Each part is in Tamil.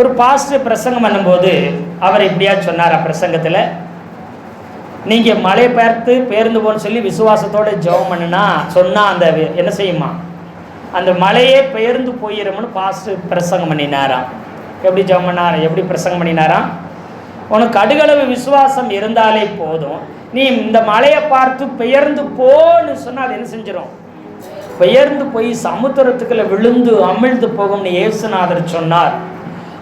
ஒரு பாஸ்டர் பிரசங்கம் பண்ணும்போது அவர் இப்படியா சொன்னார் பிரசங்கத்தில் நீங்கள் மழை பெயர்த்து பேருந்து போன்னு சொல்லி விசுவாசத்தோடு ஜெபம் பண்ணுனா சொன்னால் அந்த என்ன செய்யுமா? அந்த மழையே பெயர்ந்து போயிடும்னு பாஸ்டர் பிரசங்கம் பண்ணினாராம். எப்படி ஜெபம் பண்ணார் எப்படி பிரசங்கம் பண்ணினாராம்? உனக்கு கடுகளவு விசுவாசம் இருந்தாலே போதும். நீ இந்த மலையை பார்த்து பெயர்ந்து போன்னு சொன்னால் அது என்ன செஞ்சிடும் பெயர்ந்து போய் சமுத்திரத்துக்குள்ளே விழுந்து அமிழ்ந்து போகும்னு இயேசுநாதர் சொன்னார்.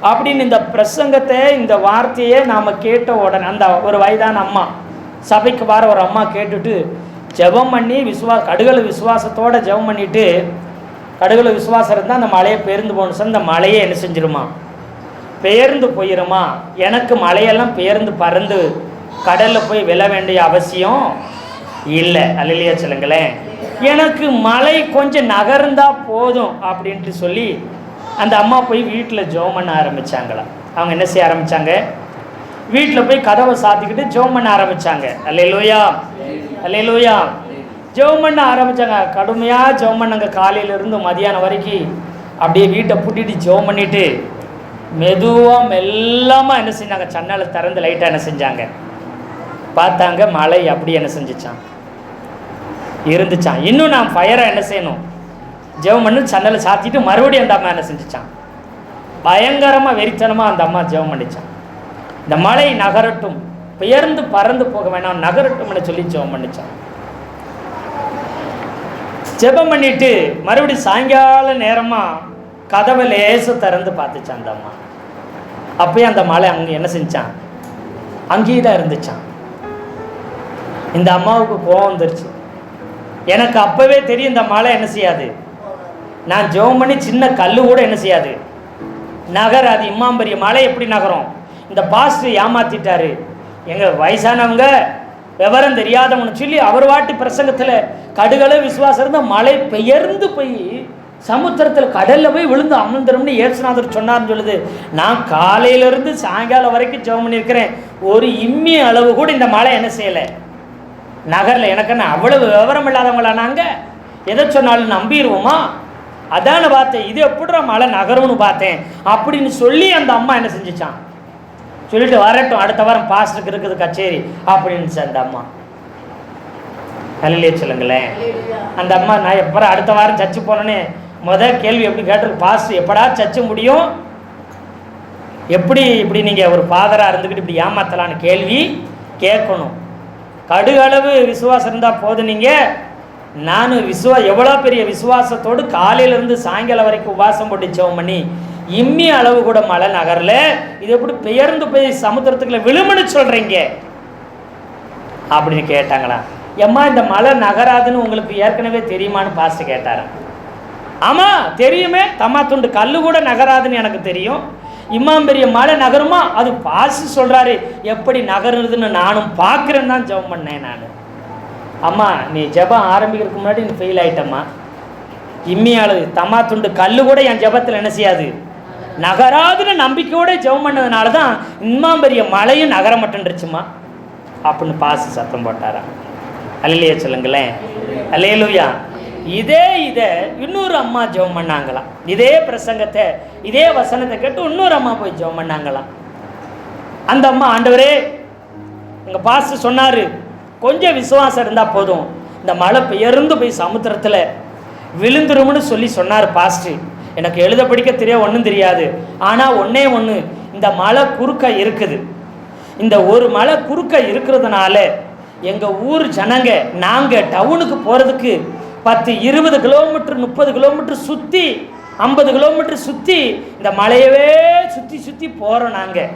அப்படின்னு இந்த பிரசங்கத்தை இந்த வார்த்தையை நாம் கேட்ட உடனே அந்த ஒரு வயதான அம்மா சபைக்கு வர ஒரு அம்மா கேட்டுட்டு ஜெபம் பண்ணி விசுவா கடுகல விசுவாசத்தோடு ஜெபம் பண்ணிட்டு கடுகள விசுவாசம் இருந்தால் அந்த மலையை பெயர்ந்து போகணும் சார் அந்த மலையை என்ன செஞ்சிருமா? பேருந்து போயிருமா? எனக்கு மலையெல்லாம் பேர்ந்து பறந்து கடலில் போய் விழ வேண்டிய அவசியம் இல்லை. அல்லையா சொல்லுங்களேன். எனக்கு மலை கொஞ்சம் நகர்ந்தா போதும் அப்படின்ட்டு சொல்லி அந்த அம்மா போய் வீட்டில் ஜோம் பண்ண ஆரம்பித்தாங்களாம் அவங்க என்ன செய்ய ஆரம்பித்தாங்க வீட்டில் போய் கதவை சாத்திக்கிட்டு ஜோம் பண்ண ஆரம்பிச்சாங்க. அல்லே அல்லையிலோயா ஜெபம் பண்ண ஆரம்பிச்சாங்க. கடுமையாக ஜெபம் பண்ணாங்க காலையிலேருந்து மதியானம் வரைக்கும். அப்படியே வீட்டை பூட்டிட்டு ஜெபம் பண்ணிட்டு மெதுவாக மெல்லமாக என்ன செஞ்சாங்க? சன்னலை திறந்து லைட்டாக என்ன செஞ்சாங்க? பார்த்தாங்க மழை அப்படி என்ன செஞ்சிச்சான் இருந்துச்சான் இன்னும் நான் ஃபயராக என்ன செய்யணும்? ஜெபம் பண்ணி சண்டையில் சாத்திட்டு மறுபடியும் அந்த அம்மா என்ன செஞ்சுச்சான் பயங்கரமாக வெறித்தனமாக அந்த அம்மா ஜெபம் பண்ணிச்சான் இந்த மலை நகரட்டும் பெயர்ந்து பறந்து போக வேணாம் நகரட்டும்னு சொல்லி ஜெபம் பண்ணிச்சான் ஜெபம் பண்ணிட்டு மறுபடியும் சாயங்கால நேரமாக கதவை லேச திறந்து பார்த்துச்சான் அந்த அம்மா. அப்பயே அந்த மலை அங்கே என்ன செஞ்சான் அங்கேயே தான் இருந்துச்சான் இந்த அம்மாவுக்கு கோவம் வந்துருச்சு. எனக்கு அப்போவே தெரியும் இந்த மலை என்ன செய்யாது? நான் ஜெபம் பண்ணி சின்ன கல் கூட என்ன செய்யாது? நகராது இம்மாம்பரிய மலை எப்படி நகரும்? இந்த பாஸ்டர் ஏமாத்திட்டாரு. எங்கள் வயசானவங்க விவரம் தெரியாதவனு சொல்லி அவர் வாட்டி பிரசங்கத்தில் கடுகள விசுவாசம் இருந்தால் மழை பெயர்ந்து போய் சமுத்திரத்தில் கடலில் போய் விழுந்து அமர்ந்துரும்னு ஏசுநாதர் சொன்னார்னு சொல்லுது. நான் காலையிலேருந்து சாயங்காலம் வரைக்கும் ஜெபம் பண்ணியிருக்கிறேன் ஒரு இம்மி அளவு கூட இந்த மழை என்ன செய்யலை. நகரில் எனக்கு என்ன அவ்வளவு விவரம் இல்லாதவங்களா நாங்கள் எதை சொன்னாலும் நம்பிடுவோமா அதான பார்த்தேன் இது எப்படிடா மழை நகரும்னு பார்த்தேன். அப்படின்னு சொல்லி அந்த அம்மா என்ன செஞ்சுச்சான் சொல்லிட்டு வரட்டும் அடுத்த வாரம் பாஸ்டருக்கு இருக்குது கச்சேரி அப்படின்னு அந்த அம்மா. கல்லையே சொல்லுங்களேன். அந்த அம்மா நான் எப்போ அடுத்த வாரம் சர்ச்சு போனேன்னு முத கேள்வி எப்படி கேட்டிருக்கு? பாஸ்டர் எப்படா சர்ச்சு முடியும்? எப்படி இப்படி நீங்கள் ஒரு ஃபாதராக இருந்துக்கிட்டு இப்படி ஏமாத்தலான்னு கேள்வி கேட்கணும். கடுகளவு விசுவாசம் இருந்தால் போதும் நீங்கள் நான் விசுவா எவ்வளோ பெரிய விசுவாசத்தோடு காலையிலேருந்து சாயங்காலம் வரைக்கும் உபாசம் போட்டு ஜெபம் பண்ணி இம்மி அளவு கூட மழை நகரில் இது எப்படி பெயர்ந்து போய் சமுத்திரத்துக்குள்ள விழுமுன்னு சொல்கிறீங்க அப்படின்னு கேட்டாங்களா. எம்மா இந்த மலை நகராதுன்னு உங்களுக்கு ஏற்கனவே தெரியுமான்னு பாஸ்ட்டு கேட்டாராம். ஆமாம் தெரியுமே. தம்மா துண்டு கல் கூட நகராதுன்னு எனக்கு தெரியும். இம்மாம் பெரிய மலை நகருமா? அது பாசு சொல்கிறாரு எப்படி நகருதுன்னு நானும் பார்க்குறேன்னு தான் ஜெபம் பண்ணேன் நான். அம்மா நீ ஜெபம் ஆரம்பிக்கிறதுக்கு முன்னாடி நீ ஃபெயில் ஆயிட்டம்மா. இம்மியாளு தம்மா துண்டு கல்லு கூட என் ஜெபத்தில் என்ன செய்யாது? நகராதுன்னு நம்பிக்கையோட ஜெபம் பண்ணதுனால தான் இம்மாம் பெரிய மலையும் நகர மாட்டேன்ருச்சுமா அப்படின்னு பாசு சத்தம் போட்டாராம். அல்லையா சொல்லுங்களேன். அல்லையலுயா இதே இதை இன்னொரு அம்மா ஜெபம் பண்ணாங்களாம். இதே பிரசங்கத்தை இதே வசனத்தை கேட்டு இன்னொரு அம்மா போய் ஜெபம் பண்ணாங்களாம். அந்த அம்மா ஆண்டவரே எங்கள் பாசு சொன்னார் கொஞ்சம் விசுவாசம் இருந்தால் போதும். இந்த மழை பெயர்ந்து போய் சமுத்திரத்தில் விழுந்துரும்னு சொல்லி சொன்னார் பாஸ்டர் எனக்கு எழுத படிக்க தெரிய ஒன்றும் தெரியாது. ஆனால் ஒன்றே ஒன்று இந்த மலை குறுக்க இருக்குது. இந்த ஒரு மலை குறுக்க இருக்கிறதுனால எங்கள் ஊர் ஜனங்க நாங்கள் டவுனுக்கு போகிறதுக்கு பத்து இருபது கிலோமீட்டர் முப்பது கிலோமீட்டர் சுற்றி ஐம்பது கிலோமீட்டர் சுற்றி இந்த மலையவே சுற்றி சுற்றி போகிறோம் நாங்கள்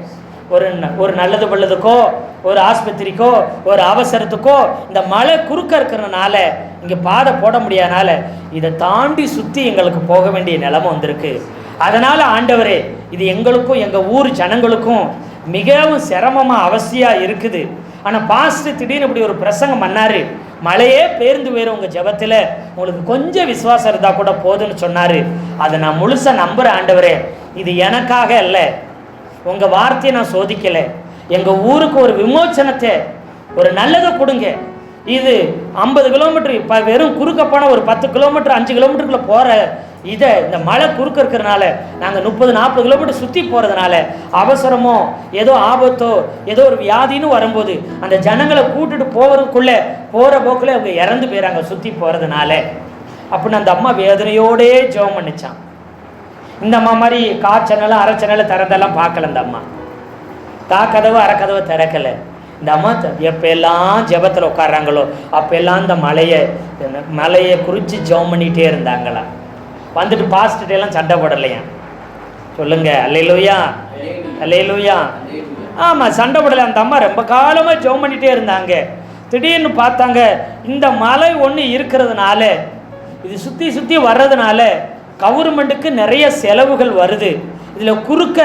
ஒரு ந- ஒரு நல்லது பள்ளதுக்கோ ஒரு ஆஸ்பத்திரிக்கோ ஒரு அவசரத்துக்கோ இந்த மலை குறுக்க இருக்கிறனால இங்கே பாதை போட முடியாதனால இதை தாண்டி சுற்றி எங்களுக்கு போக வேண்டிய நிலமை வந்திருக்கு. அதனால் ஆண்டவரே இது எங்களுக்கும் எங்கள் ஊர் ஜனங்களுக்கும் மிகவும் சிரமமாக அவசியாக இருக்குது. ஆனால் பாஸ்ட் திடீர்னு இப்படி ஒரு பிரசங்கம் பண்ணார். மழையே பேர்ந்து போயிடும் உங்கள் ஜெபத்தில். உங்களுக்கு கொஞ்சம் விசுவாசம் இருந்தால் கூட போதும்னு சொன்னார். அதை நான் முழுசாக நம்புகிறேன் ஆண்டவரே. இது எனக்காக இல்லை உங்கள் வார்த்தையை நான் சோதிக்கலை. எங்கள் ஊருக்கு ஒரு விமோச்சனத்தை ஒரு நல்லதை கொடுங்க. இது ஐம்பது கிலோமீட்டர் இப்போ வெறும் குறுக்க போனால் ஒரு பத்து கிலோமீட்டர் அஞ்சு கிலோமீட்டருக்குள்ள போகிற இதை இந்த மழை குறுக்க இருக்கிறனால நாங்கள் முப்பது நாற்பது கிலோமீட்டர் சுற்றி போகிறதுனால அவசரமோ ஏதோ ஆபத்தோ ஏதோ ஒரு வியாதின்னு வரும்போது அந்த ஜனங்களை கூட்டுட்டு போகிறதுக்குள்ளே போகிற போக்கில் அவங்க இறந்து போயிறாங்க சுற்றி போகிறதுனால அப்படின்னு அந்த அம்மா வேதனையோடே ஜெபம் பண்ணிச்சான். இந்த அம்மா மாதிரி அரை சேனலும் திறந்தெல்லாம் பார்க்கல இந்த அம்மா. தா கதவு அறக்கதவை திறக்கலை. இந்த அம்மா த- எப்பெல்லாம் ஜெபத்தில் உட்கார்றாங்களோ அப்பெல்லாம் இந்த மலையை இந்த மலையை குறித்து ஜெபம் பண்ணிகிட்டே இருந்தாங்களா. வந்துட்டு பாஸ்ட்டு எல்லாம் சண்டை போடலையா? சொல்லுங்க அல்லையிலூயா அல்லையிலூயா ஆமாம் சண்டை போடலை. அந்த அம்மா ரொம்ப காலமாக ஜெபம் பண்ணிகிட்டே இருந்தாங்க. திடீர்னு பார்த்தாங்க இந்த மலை ஒன்று இருக்கிறதுனால இது சுற்றி சுற்றி வர்றதுனால கவர்மெண்ட்டுக்கு நிறைய செலவுகள் வருது. இதில் குறுக்க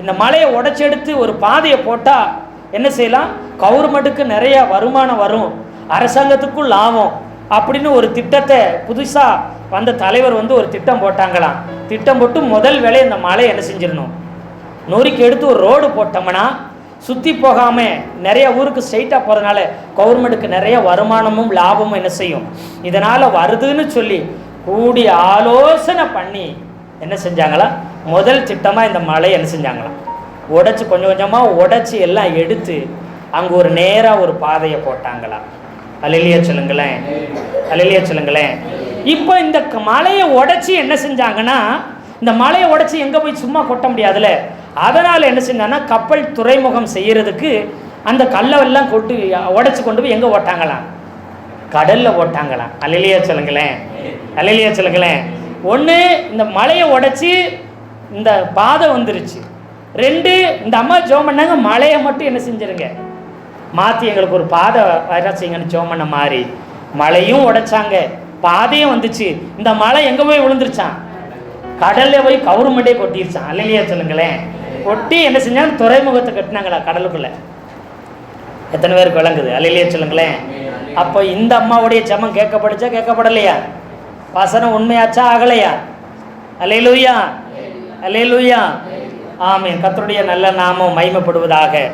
இந்த மலையை உடைச்செடுத்து ஒரு பாதையை போட்டால் என்ன செய்யலாம்? கவர்மெண்ட்டுக்கு நிறைய வருமானம் வரும். அரசாங்கத்துக்கும் லாபம் அப்படின்னு ஒரு திட்டத்தை புதுசாக வந்த தலைவர் வந்து ஒரு திட்டம் போட்டாங்களாம். திட்டம் போட்டு முதல் வேலையை இந்த மலையை என்ன செஞ்சிடணும்? நொறுக்கி எடுத்து ஒரு ரோடு போட்டோம்னா சுற்றி போகாமல் நிறைய ஊருக்கு ஸ்ட்ரைட்டாக போகிறதுனால கவர்மெண்ட்டுக்கு நிறைய வருமானமும் லாபமும் என்ன செய்யும்? இதனால் வருதுன்னு சொல்லி கூடி ஆலோசனை பண்ணி என்ன செஞ்சாங்களா? முதல் திட்டமாக இந்த மலையை என்ன செஞ்சாங்களாம் உடச்சி கொஞ்சம் கொஞ்சமாக உடைச்சி எல்லாம் எடுத்து அங்கே ஒரு நேராக ஒரு பாதையை போட்டாங்களாம் அலிலியா சொல்லுங்களேன். அலிலியா சொல்லுங்களேன். இப்போ இந்த மலையை உடச்சி என்ன செஞ்சாங்கன்னா இந்த மலையை உடச்சி எங்கே போய் சும்மா கொட்ட முடியாதுல்ல? அதனால் என்ன செஞ்சாங்கன்னா கப்பல் துறைமுகம் செய்கிறதுக்கு அந்த கல்லெல்லாம் கொட்டு உடைச்சி கொண்டு போய் எங்கே ஓட்டாங்களாம்? கடலில் ஓட்டாங்களாம் அலிலியா சொல்லுங்களேன். அலிலியா சொல்லுங்களேன். ஒன்று இந்த மலையை உடச்சி இந்த பாதை வந்துருச்சு. ரெண்டு இந்த அம்மா ஜோம் பண்ணாங்க மலையை மட்டும் என்ன செஞ்சிருங்க? மாற்றி எங்களுக்கு ஒரு பாதை வர செய்யுங்கன்னு ஜோம் பண்ண மாதிரி மலையும் உடைச்சாங்க. பாதையும் வந்துச்சு. இந்த மலை எங்கே போய் விழுந்துருச்சான்? கடலில் போய் கவர்மெண்டே கொட்டிருச்சான். அல்லையா சொல்லுங்களேன். கொட்டி என்ன செஞ்சாங்க? துறைமுகத்தை கட்டினாங்களா கடலுக்குள்ளே? எத்தனை பேருக்கு விளங்குது? அல்லையா சொல்லுங்களேன். அப்போ இந்த அம்மாவுடைய ஜமம் கேட்கப்படுச்சா கேட்கப்படலையா? வசனம் உண்மையாச்சா ஆகலையா? அல்லேலூயா. அல்லேலூயா. ஆமென். கத்தருடைய நல்ல நாமம் மைமப்படுவதாக